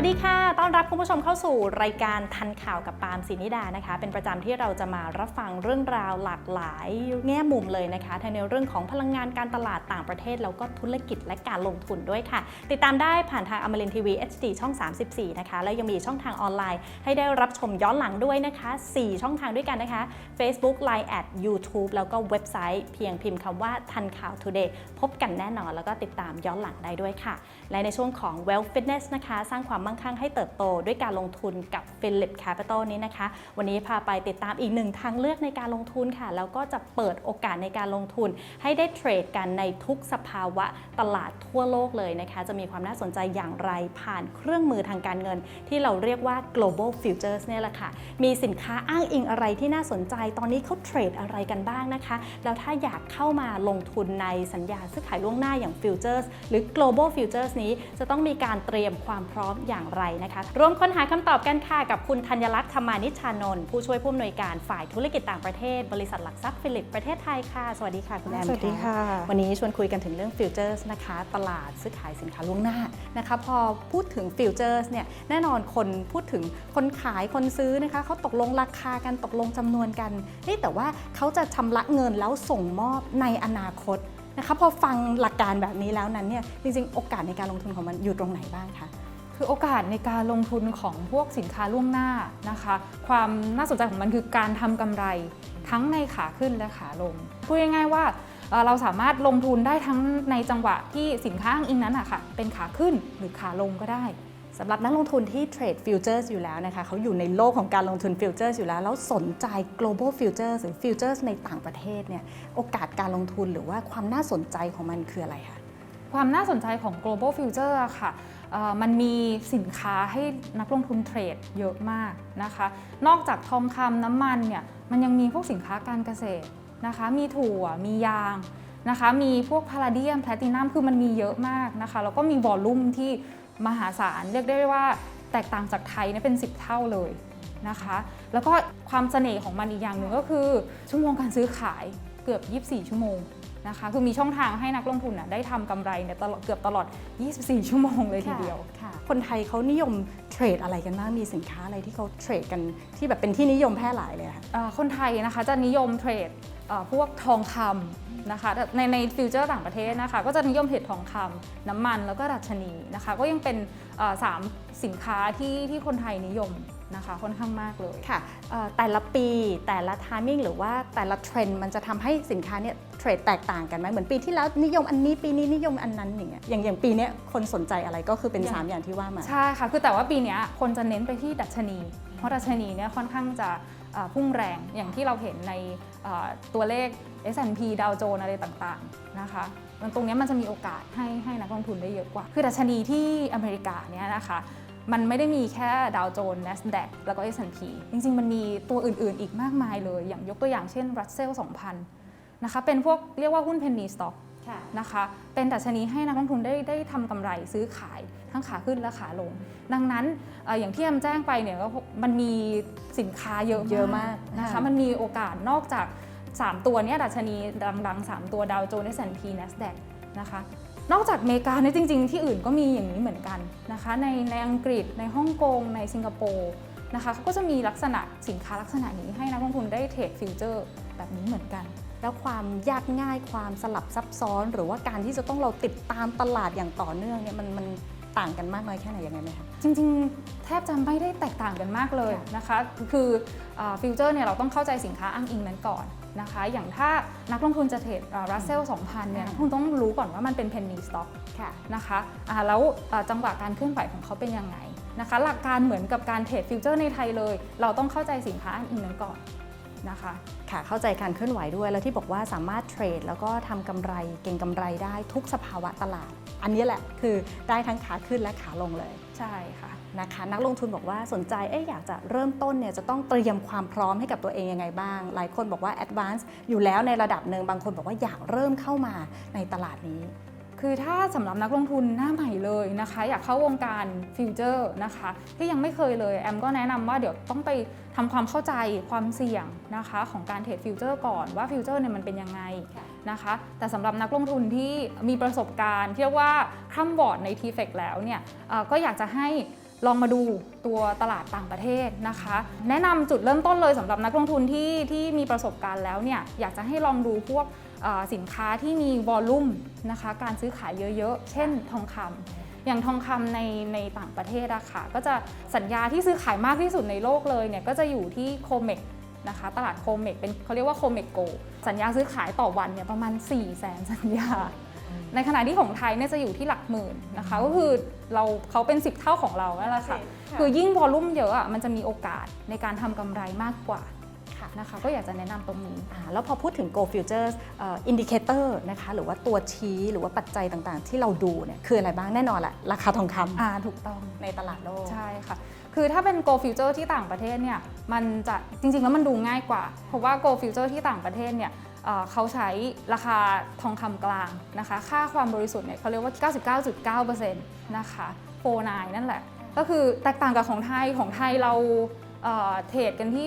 วัสดีค่ะ รับคุณผู้ชมเข้าสู่รายการทันข่าวกับปาล์มศินิดานะคะ เป็นประจำที่เราจะมารับฟังเรื่องราวหลากหลายแง่มุมเลยนะคะทั้งในเรื่องของพลังงานการตลาดต่างประเทศ แล้วก็ธุรกิจและการลงทุนด้วยค่ะ ติดตามได้ผ่านทางอมรินทีวี HD ช่อง 34 นะคะ แล้วยังมีช่องทางออนไลน์ ให้ได้รับชมย้อนหลังด้วยนะคะ 4 ช่องทางด้วยกันนะคะ Facebook Line at YouTube แล้วก็เว็บไซต์เพียงพิมพ์คำว่าทันข่าว Today พบกันแน่นอน แล้วก็ติดตามย้อนหลังได้ด้วยค่ะ และในช่วงของ Wealth Fitness นะคะ สร้างความมั่งคั่งให้เติบโตด้วยการลงทุนกับ Philip Capital นี้นะคะ วันนี้พาไปติดตามอีกหนึ่งทางเลือกในการลงทุนค่ะ แล้วก็จะเปิดโอกาสในการลงทุน ให้ได้เทรดกันในทุกสภาวะตลาดทั่วโลกเลยนะคะ จะมีความน่าสนใจอย่างไรผ่านเครื่องมือทางการเงิน ที่เราเรียกว่า global futures เนี่ยแหละค่ะ มีสินค้าอ้างอิงอะไรที่น่าสนใจ ตอนนี้เขาเทรดอะไรกันบ้างนะคะ แล้วถ้าอยากเข้ามาลงทุนในสัญญาซื้อขายล่วงหน้าอย่าง futures หรือ global futures นี้จะต้องมีการเตรียมความพร้อมอย่างไรนะคะร่วมค้นหาคำตอบกันค่ะกับคุณธัญลักษณ์ธรรมานิชชานนท์ผู้ช่วยผู้อำนวยการฝ่ายธุรกิจต่างประเทศ บริษัทหลักทรัพย์ฟิลิปประเทศไทยค่ะ สวัสดีค่ะคุณแอมสวัสดีค่ะ วันนี้ชวนคุยกันถึงเรื่องฟิวเจอร์สนะคะ ตลาดซื้อขายสินค้าล่วงหน้านะคะ พอพูดถึงฟิวเจอร์สเนี่ยแน่นอนคนพูดถึงคนขายคนซื้อนะคะเขาตกลงราคากันตกลงจำนวนกันนี่แต่ว่าเขาจะชำระเงินแล้วส่งมอบในอนาคตนะคะพอฟังหลักการแบบนี้แล้วนั้นเนี่ยจริงๆ โอกาสในการลงทุนของมันอยู่ตรงไหนบ้างคะ คือโอกาสในการลงทุนของพวกสินค้าล่วงหน้านะคะ ความน่าสนใจของมันคือการทำกำไรทั้งในขาขึ้นและขาลงพูดง่ายๆว่าเราสามารถลงทุนได้ทั้งในจังหวะที่สินค้าอ้างอิงนั้นอะค่ะเป็นขาขึ้นหรือขาลงก็ได้สำหรับนักลงทุนที่เทรดฟิวเจอร์สอยู่แล้วนะคะเขาอยู่ในโลกของการลงทุนฟิวเจอร์สอยู่แล้ว แล้วสนใจ global futures หรือ futures ในต่างประเทศเนี่ยโอกาสการลงทุนหรือว่าความน่าสนใจของมันคืออะไรคะ ความน่าสนใจของ global future ค่ะมันมีสินค้าให้นักลงทุนเทรดเยอะมากนะคะ นอกจากทองคำน้ำมันเนี่ยมันยังมีพวกสินค้าการเกษตรนะคะ มีถั่วมียางนะคะ มีพวกพาราเดียมแพลตินัมคือมันมีเยอะมากนะคะ แล้วก็มีวอลลุ่มที่มหาศาลเรียกได้ว่าแตกต่างจากไทยเนี่ยเป็น 10 เท่าเลยนะคะ แล้วก็ความเสน่ห์ของมันอีกอย่างหนึ่งก็คือชั่วโมงการซื้อขายเกือบ 24 ชั่วโมง นะคะ คือมีช่องทางให้นักลงทุนน่ะได้ทำกำไรเนี่ยตลอดเกือบตลอด 24 ชั่วโมงเลยทีเดียวค่ะคนไทยเขานิยมเทรดอะไรกันบ้าง มีสินค้าอะไรที่เขาเทรดกันที่แบบเป็นที่นิยมแพร่หลายเลยอะคะเอ่อคนไทยนะคะจะนิยมเทรดเอ่อพวกทองคำนะคะในในฟิวเจอร์ต่างประเทศนะคะก็จะนิยมเทรดทองคำน้ำมันแล้วก็ดัชนีนะคะก็ยังเป็นเอ่อสามสินค้าที่ที่คนไทยนิยมนะคะค่อนข้างมากเลยค่ะเอ่อแต่ละปีแต่ละทามมิ่งหรือว่าแต่ละเทรนด์มันจะทำให้สินค้าเนี่ย เทรดแตกต่างกันไหมเหมือนปีที่แล้วนิยมอันนี้ปีนี้นิยมอันนั้นอย่างเงี้ยอย่างอย่างปีเนี้ยคนสนใจอะไรก็คือเป็นอย่างสามอย่างที่ว่ามา ใช่ค่ะ คือแต่ว่าปีเนี้ยคนจะเน้นไปที่ดัชนี เพราะดัชนีเนี่ยค่อนข้างจะเอ่อพุ่งแรงอย่างที่เราเห็นในเอ่อตัวเลข S&P ดาวโจนอะไรต่างๆนะคะมันตรงเนี้ยมันจะมีโอกาสให้ให้นักลงทุนได้เยอะกว่า คือดัชนีที่อเมริกาเนี่ยนะคะมันไม่ได้มีแค่ดาวโจนส์ NASDAQ แล้วก็ S&P จริง ๆ มันมีตัวอื่น ๆ อีกมากมายเลย อย่างยกตัวอย่างเช่น Russell 2000 นะคะเป็นพวกเรียกว่าหุ้น penny stock นะคะเป็นดัชนีให้นักลงทุนได้ได้ทำกำไรซื้อขายทั้งขาขึ้นและขาลง ดังนั้นเอออย่างที่แอมแจ้งไปเนี่ยก็มันมีสินค้าเยอะเยอะมากนะคะค่ะมันมีโอกาสนอกจาก 3 ตัวเนี้ดัชนีดังๆ 3 ตัวดาวโจนส์ S&P NASDAQ นะคะนอกจากอเมริกาเนี่ยจริง ๆ ที่อื่นก็มีอย่างนี้เหมือนกันนะคะในในอังกฤษในฮ่องกง ในสิงคโปร์นะคะเขาก็จะมีลักษณะสินค้าลักษณะนี้ให้นักลงทุนได้เทรดฟิวเจอร์แบบนี้เหมือนกัน แล้วความยากง่ายความสลับซับซ้อน หรือว่าการที่จะต้องเราติดตามตลาดอย่างต่อเนื่องเนี่ยมันมันต่างกันมากน้อยแค่ไหนยังไงไหมคะ จริงๆ แทบจะไม่ได้แตกต่างกันมากเลยค่ะนะคะ คือฟิวเจอร์เนี่ยเราต้องเข้าใจสินค้าอ้างอิงนั้นก่อนนะคะ อย่างถ้านักลงทุนจะเทรดรัสเซล2000 เนี่ยนักลงทุนต้องรู้ก่อนว่ามันเป็นเพนนีสต็อกค่ะนะคะอ่าแล้วอ่าจังหวะการเคลื่อนไหวของเขาเป็นยังไงนะคะ หลักการเหมือนกับการเทรดฟิวเจอร์ในไทยเลย เราต้องเข้าใจสินค้าอ้างอิงนั้นก่อน นะคะค่ะเข้าใจการเคลื่อนไหวด้วย แล้วที่บอกว่าสามารถเทรด แล้วก็ทำกำไรเก่งกำไรได้ทุกสภาวะตลาด อันนี้แหละคือได้ทั้งขาขึ้นและขาลงเลยใช่ค่ะนะคะนักลงทุนบอกว่าสนใจเอ๊ะอยากจะเริ่มต้นเนี่ยจะต้องเตรียมความพร้อมให้กับตัวเองยังไงบ้าง หลายคนบอกว่า advance อยู่แล้วในระดับหนึ่งบางคนบอกว่าอยากเริ่มเข้ามาในตลาดนี้ คือถ้าสำหรับนักลงทุนหน้าใหม่เลยนะคะ อยากเข้าวงการฟิวเจอร์นะคะ ที่ยังไม่เคยเลยแอมก็แนะนำว่าเดี๋ยวต้องไป ทำความเข้าใจความเสี่ยงนะคะของการเทรดฟิวเจอร์ก่อนว่าฟิวเจอร์เนี่ยมันเป็นยังไงนะคะแต่สำหรับนักลงทุนที่มีประสบการณ์ที่เรียกว่าคร่ำวอร์ดใน t f e c แล้วเนี่ยเอ่อก็อยากจะให้ลองมาดูตัวตลาดต่างประเทศนะคะ แนะนำจุดเริ่มต้นเลยสำหรับนักลงทุนที่ที่มีประสบการณ์แล้วเนี่ยอยากจะให้ลองดูพวกเอ่อสินค้าที่มีวอลลุ่มนะคะการซื้อขายเยอะๆ เช่นทองคำ อย่างทองคำในในต่างประเทศอะค่ะก็จะสัญญาที่ซื้อขายมากที่สุดในโลกเลยเนี่ยก็จะอยู่ที่โคเมกนะคะตลาดโคเมกเป็นเขาเรียกว่าโคเมกโก สัญญาซื้อขายต่อวันเนี่ยประมาณ 4 0 0แสนสัญญา ในขณะที่ของไทยเนี่ยจะอยู่ที่หลักหมื่นนะคะก็คือเราเขาเป็น 10 เท่าของเรานั่นแหละค่ะคือยิ่งวอลลุ่มเยอะอะมันจะมีโอกาสในการทำกำไรมากกว่าค่ะ นะคะก็อยากจะแนะนำตรงนี้อ่าแล้วพอพูดถึง Go Futures อินดิเคเตอร์นะคะหรือว่าตัวชี้หรือว่าปัจจัยต่างๆ ที่เราดูเนี่ยคืออะไรบ้างแน่นอนแหละราคาทองคำอ่าถูกต้องในตลาดโลกใช่ค่ะคือถ้าเป็น Go Future ที่ต่างประเทศเนี่ยมันจะจริงๆแล้วมันดูง่ายกว่า เพราะว่า Go Future ที่ต่างประเทศเนี่ยเอ่อเขาใช้ราคาทองคำกลางนะคะ ค่าความบริสุทธิ์เนี่ยเขาเรียกว่า 99.9%นะคะ49นั่นแหละ ก็คือแตกต่างกับของไทยของไทยเรา เอ่อเทรดกันที่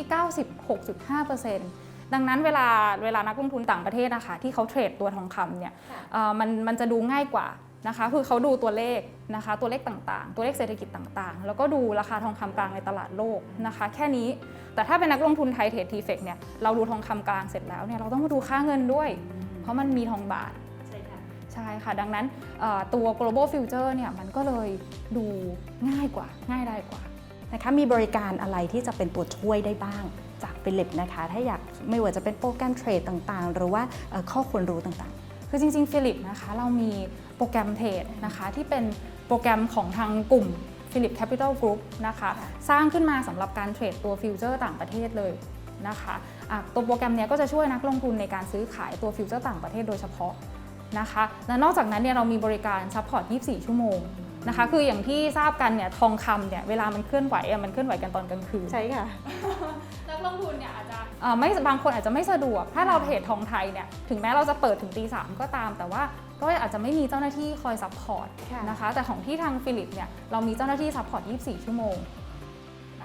96.5%ดังนั้นเวลาเวลานักลงทุนต่างประเทศนะคะที่เขาเทรดตัวทองคำเนี่ยค่ะเอ่อมันมันจะดูง่ายกว่านะคะคือเขาดูตัวเลขนะคะตัวเลขต่างๆ ตัวเลขเศรษฐกิจต่างๆ แล้วก็ดูราคาทองคำกลางในตลาดโลกนะคะแค่นี้แต่ถ้าเป็นนักลงทุนไทยเทรดทีเฟกเนี่ยเราดูทองคำกลางเสร็จแล้วเนี่ยเราต้องมาดูค่าเงินด้วย เพราะมันมีทองบาท ใช่ค่ะใช่ค่ะ ดังนั้นเอ่อตัว global future เนี่ยมันก็เลยดูง่ายกว่าง่ายได้กว่า นะคะมีบริการอะไรที่จะเป็นตัวช่วยได้บ้างจากฟิลิปนะคะ ถ้าอยากไม่ว่าจะเป็นโปรแกรมเทรดต่างๆ หรือว่าข้อควรรู้ต่างๆ คือจริงๆฟิลิปนะคะเรามีโปรแกรมเทรดนะคะที่เป็นโปรแกรมของทางกลุ่ม Philip Capital Group นะคะสร้างขึ้นมาสำหรับการเทรดตัวฟิวเจอร์ต่างประเทศเลยนะคะะตัวโปรแกรมเนี้ยก็จะช่วยนักลงทุนในการซื้อขายตัวฟิวเจอร์ต่างประเทศโดยเฉพาะนะคะและนอกจากนั้นเนี่ยเรามีบริการซัพพอร์ต 24 ชั่วโมง นะคะ คืออย่างที่ทราบกันเนี่ยทองคำเนี่ยเวลามันเคลื่อนไหวอะมันเคลื่อนไหวกันตอนกลางคืนๆใช่ค่ะ นักลงทุนเนี่ยอาจจะเอ่อไม่บางคนอาจจะไม่สะดวก ถ้าเราเทรดทองไทยเนี่ยถึงแม้เราจะเปิดถึงตีสามก็ตาม แต่ว่าก็อาจจะไม่มีเจ้าหน้าที่คอยซัพพอร์ตค่ะ นะคะ แต่ของที่ทางฟิลิปเนี่ยเรามีเจ้าหน้าที่ซัพพอร์ต 24 ชั่วโมง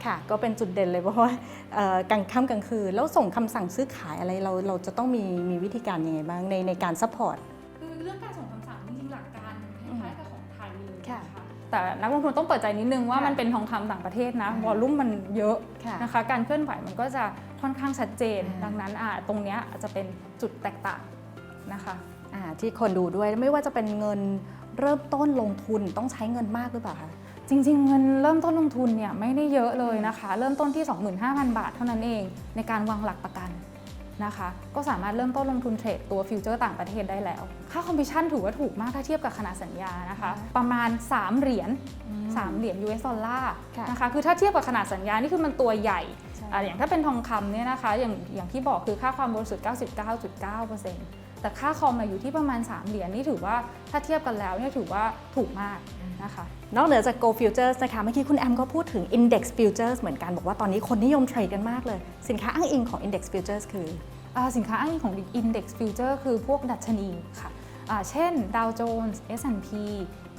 ค่ะ ก็เป็นจุดเด่นเลยเพราะว่าเอ่อกลางค่ำกลางคืน แล้วส่งคำสั่งซื้อขายอะไรเราเราจะต้องมีมีวิธีการยังไงบ้างในในการซัพพอร์ต คือเรื่องการส่ง แต่นักลงทุนต้องเปิดใจนิดนึงว่าค่ะมันเป็นทองคำต่างประเทศนะอืมวอลลุ่มมันเยอะค่ะนะคะ การเคลื่อนไหวมันก็จะค่อนข้างชัดเจนอ่าดังนั้นอะตรงเนี้ยอาจจะเป็นจุดแตกต่างนะคะอ่าที่คนดูด้วยไม่ว่าจะเป็นเงินเริ่มต้นลงทุนต้องใช้เงินมากหรือเปล่าคะจริง ๆ เงินเริ่มต้นลงทุนเนี่ยไม่ได้เยอะเลยนะคะ เริ่มต้นที่ 25,000 บาทเท่านั้นเองในการวางหลักประกัน นะคะ ก็สามารถเริ่มต้นลงทุนเทรดตัวฟิวเจอร์ต่างประเทศได้แล้ว ค่าคอมมิชชั่นถือว่าถูกมากถ้าเทียบกับขนาดสัญญานะคะ ประมาณ 3 เหรียญ3เหรียญ US ดอลลาร์ค่ะนะคะ คือถ้าเทียบกับขนาดสัญญา นี่คือมันตัวใหญ่ใช่อะอย่างถ้าเป็นทองคำเนี่ยนะคะ อย่างอย่างที่บอกคือค่าความบริสุทธิ์ 99.9%แต่ค่าคอมมาอยู่ที่ประมาณ 3 เหรียญนี่ถือว่าถ้าเทียบกันแล้วเนี่ยถือว่าถูกมาก นะคะ นอกเหนือจาก Go Futures นะคะ เมื่อกี้คุณแอมก็พูดถึง Index Futures เหมือนกัน บอกว่าตอนนี้คนนิยมเทรดกันมากเลย สินค้าอ้างอิงของ Index Futures คืออสินค้าอ้างอิงของ Index Future คือพวกดัชนีค่ะอ่าเช่น Dow Jones S&P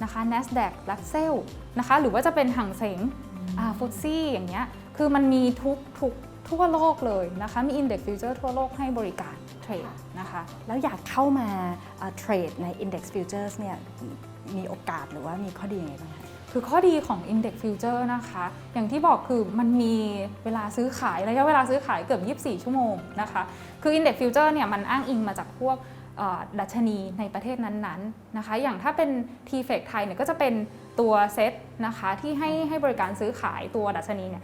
นะคะ NASDAQ Russell นะคะ หรือว่าจะเป็นห่างเสงฟุตซี่อย่างเงี้ย คือมันมีทุกทุกทั่วโลกเลยนะคะ มี Index Future ทั่วโลกให้บริการเทรดนะคะ แล้วอยากเข้ามาเอ่อเทรดใน Index Futures เนี่ย มีโอกาสหรือว่ามีข้อดียังไงบ้างคะ คือข้อดีของ Index Future นะคะ อย่างที่บอกคือมันมีเวลาซื้อขายระยะเวลาซื้อขายเกือบ 24 ชั่วโมงนะคะ คือ Index Future เนี่ยมันอ้างอิงมาจากพวกดัชนีในประเทศนั้นๆนะคะ อย่างถ้าเป็น t f e c ไทยเนี่ยก็จะเป็นตัวเซตนะคะที่ให้ให้บริการซื้อขายตัวดัชนีเนี่ย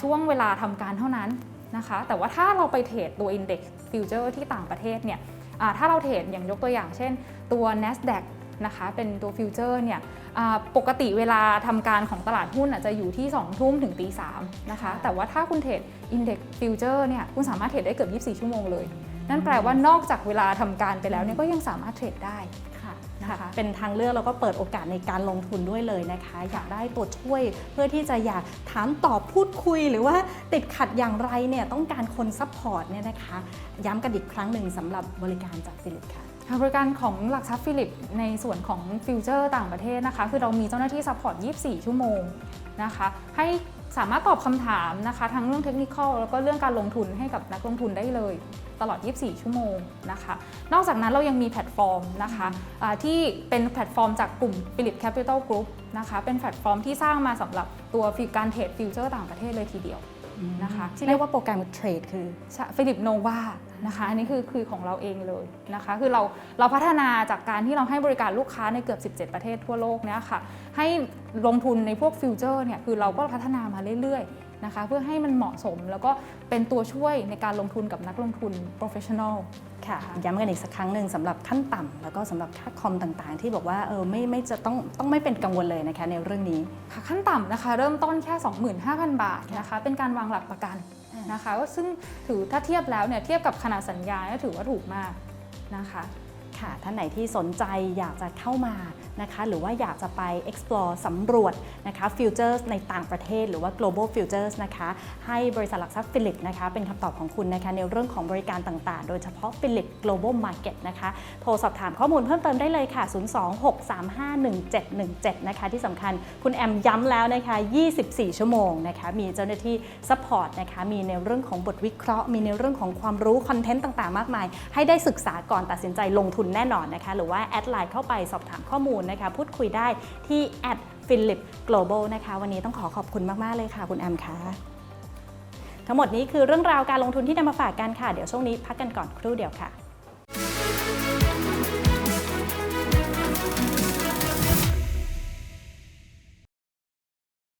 ช่วงเวลาทำการเท่านั้นนะคะ แต่ว่าถ้าเราไปเทรดตัว Index Future ที่ต่างประเทศเนี่ยถ้าเราเทรดอย่างยกตัวอย่างเช่นตัว NASDAQ นะคะเป็นตัวฟิวเจอร์เนี่ยอ่าปกติเวลาทำการของตลาดหุ้นอะจะอยู่ที่ 2 ทุ่มถึงตีสามนะคะค่ะแต่ว่าถ้าคุณเทรด Index Future เนี่ยคุณสามารถเทรดได้เกือบ 24 ชั่วโมงเลย นั่นแปลว่านอกจากเวลาทำการไปแล้วเนี่ยก็ยังสามารถเทรดได้ค่ะนะคะเป็นทางเลือกแล้วก็เปิดโอกาสในการลงทุนด้วยเลยนะคะ อยากได้ตัวช่วยเพื่อที่จะอยากถามตอบพูดคุย หรือว่าติดขัดอย่างไรเนี่ยต้องการคนซัพพอร์ตเนี่ยนะคะ ย้ำกันอีกครั้งหนึ่งสำหรับบริการจากฟิลิปค่ะทาง บริการของหลักทรัพย์ฟิลิปในส่วนของฟิวเจอร์ต่างประเทศนะคะ คือเรามีเจ้าหน้าที่ซัพพอร์ต 24 ชั่วโมงนะคะ ให้สามารถตอบคำถามนะคะ ทั้งเรื่องเทคนิคแล้วก็เรื่องการลงทุนให้กับนักลงทุนได้เลย ตลอด 24 ชั่วโมงนะคะ นอกจากนั้นเรายังมีแพลตฟอร์มนะคะอ่าที่เป็นแพลตฟอร์มจากกลุ่ม Philip Capital Group นะคะ เป็นแพลตฟอร์มที่สร้างมาสำหรับตัวการเทรดฟิวเจอร์ต่างประเทศเลยทีเดียว นะคะที่เรียกว่าโปรแกรมเทรดคือฟิลิปโนวานะคะอันนี้คือคือของเราเองเลยนะคะคือเราเราพัฒนาจากการที่เราให้บริการลูกค้าในเกือบ 17 ประเทศทั่วโลกเนี่ยค่ะให้ลงทุนในพวกฟิวเจอร์เนี่ยคือเราก็พัฒนามาเรื่อยๆ นะคะ เพื่อให้มันเหมาะสมแล้วก็เป็นตัวช่วยในการลงทุนกับนักลงทุน professional ค่ะย้ำกันอีกสักครั้งหนึ่งสำหรับขั้นต่ำแล้วก็สำหรับค่าคอมต่างๆ ที่บอกว่าเออไม่ไม่จะต้องต้องไม่เป็นกังวลเลยนะคะในเรื่องนี้ค่ะขั้นต่ำนะคะ เริ่มต้นแค่ 25,000 บาทนะคะเป็นการวางหลักประกันนะคะก็ซึ่งถือถ้าเทียบแล้วเนี่ยเทียบกับขนาดสัญญาเนี่ยถือว่าถูกมากนะคะ ค่ะท่านไหนที่สนใจอยากจะเข้ามานะคะหรือว่าอยากจะไป explore สำรวจนะคะ futures ในต่างประเทศ หรือว่า global futures นะคะให้บริษัทหลักทรัพย์ฟิลิปนะคะเป็นคำตอบของคุณนะคะในเรื่องของบริการต่างๆ โดยเฉพาะ Philip Global Market นะคะโทรสอบถามข้อมูลเพิ่มเติมได้เลยค่ะ 026351717 นะคะที่สำคัญคุณแอมย้ำแล้วนะคะ 24 ชั่วโมงนะคะมีเจ้าหน้าที่ support นะคะมีในเรื่องของบทวิเคราะห์ มีในเรื่องของความรู้คอนเทนต์ต่างๆ มากมาย ให้ได้ศึกษาก่อนตัดสินใจลงทุนแน่นอนนะคะ หรือว่าแอดไลน์เข้าไปสอบถามข้อมูลนะคะ พูดคุยได้ที่แอดฟิลิป global นะคะ วันนี้ต้องขอขอบคุณมาก ๆ เลยค่ะ คุณแอมค่ะ ทั้งหมดนี้คือเรื่องราวการลงทุนที่นำมาฝากกันค่ะ เดี๋ยวช่วงนี้พักกันก่อนครู่เดียวค่ะ